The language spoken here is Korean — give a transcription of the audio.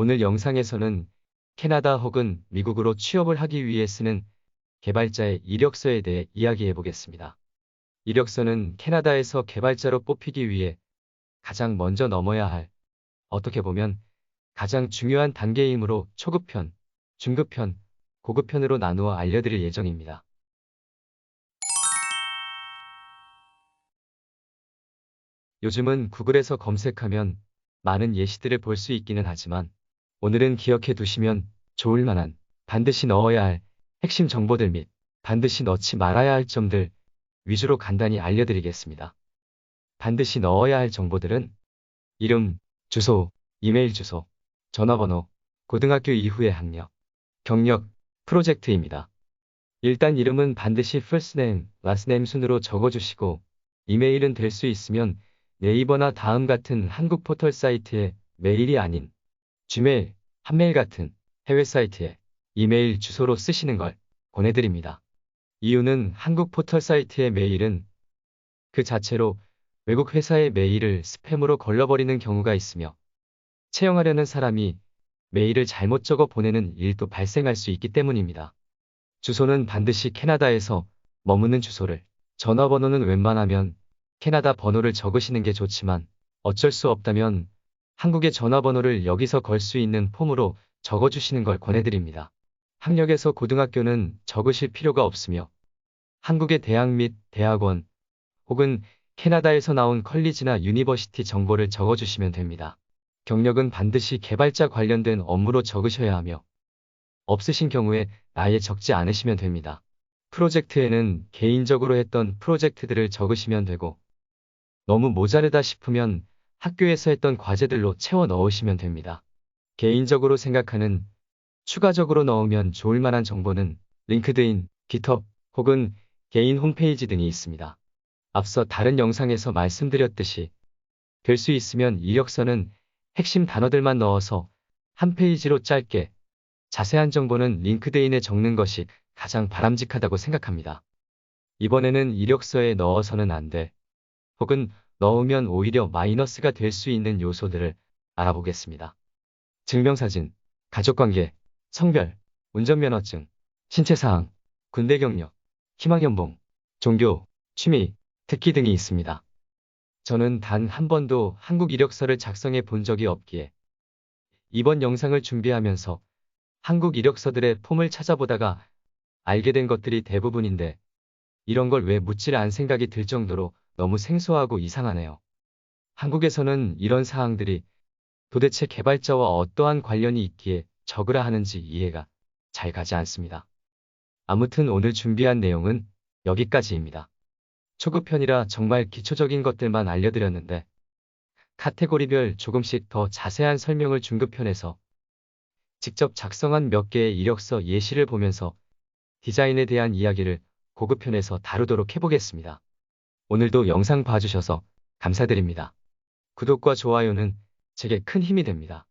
오늘 영상에서는 캐나다 혹은 미국으로 취업을 하기 위해 쓰는 개발자의 이력서에 대해 이야기해 보겠습니다. 이력서는 캐나다에서 개발자로 뽑히기 위해 가장 먼저 넘어야 할, 어떻게 보면 가장 중요한 단계이므로 초급편, 중급편, 고급편으로 나누어 알려드릴 예정입니다. 요즘은 구글에서 검색하면 많은 예시들을 볼 수 있기는 하지만 오늘은 기억해 두시면 좋을 만한 반드시 넣어야 할 핵심 정보들 및 반드시 넣지 말아야 할 점들 위주로 간단히 알려드리겠습니다. 반드시 넣어야 할 정보들은 이름, 주소, 이메일 주소, 전화번호, 고등학교 이후의 학력, 경력, 프로젝트입니다. 일단 이름은 반드시 first name, last name 순으로 적어주시고 이메일은 될 수 있으면 네이버나 다음 같은 한국 포털 사이트에 메일이 아닌 gmail, 한메일 같은 해외 사이트에 이메일 주소로 쓰시는 걸 권해드립니다. 이유는 한국 포털 사이트의 메일은 그 자체로 외국 회사의 메일을 스팸으로 걸러버리는 경우가 있으며 채용하려는 사람이 메일을 잘못 적어 보내는 일도 발생할 수 있기 때문입니다. 주소는 반드시 캐나다에서 머무는 주소를, 전화번호는 웬만하면 캐나다 번호를 적으시는 게 좋지만 어쩔 수 없다면 한국의 전화번호를 여기서 걸 수 있는 폼으로 적어주시는 걸 권해드립니다. 학력에서 고등학교는 적으실 필요가 없으며 한국의 대학 및 대학원 혹은 캐나다에서 나온 컬리지나 유니버시티 정보를 적어주시면 됩니다. 경력은 반드시 개발자 관련된 업무로 적으셔야 하며 없으신 경우에 아예 적지 않으시면 됩니다. 프로젝트에는 개인적으로 했던 프로젝트들을 적으시면 되고 너무 모자르다 싶으면 학교에서 했던 과제들로 채워 넣으시면 됩니다. 개인적으로 생각하는 추가적으로 넣으면 좋을 만한 정보는 링크드인, 깃허브 혹은 개인 홈페이지 등이 있습니다. 앞서 다른 영상에서 말씀드렸듯이 될 수 있으면 이력서는 핵심 단어들만 넣어서 한 페이지로 짧게 자세한 정보는 링크드인에 적는 것이 가장 바람직하다고 생각합니다. 이번에는 이력서에 넣어서는 안 돼. 혹은 넣으면 오히려 마이너스가 될 수 있는 요소들을 알아보겠습니다. 증명사진, 가족관계, 성별, 운전면허증, 신체사항, 군대 경력, 희망연봉, 종교, 취미, 특기 등이 있습니다. 저는 단 한 번도 한국 이력서를 작성해 본 적이 없기에 이번 영상을 준비하면서 한국 이력서들의 폼을 찾아보다가 알게 된 것들이 대부분인데 이런 걸 왜 묻질 않은 생각이 들 정도로 너무 생소하고 이상하네요. 한국에서는 이런 사항들이 도대체 개발자와 어떠한 관련이 있기에 적으라 하는지 이해가 잘 가지 않습니다. 아무튼 오늘 준비한 내용은 여기까지입니다. 초급편이라 정말 기초적인 것들만 알려드렸는데 카테고리별 조금씩 더 자세한 설명을 중급편에서 직접 작성한 몇 개의 이력서 예시를 보면서 디자인에 대한 이야기를 고급편에서 다루도록 해보겠습니다. 오늘도 영상 봐주셔서 감사드립니다. 구독과 좋아요는 제게 큰 힘이 됩니다.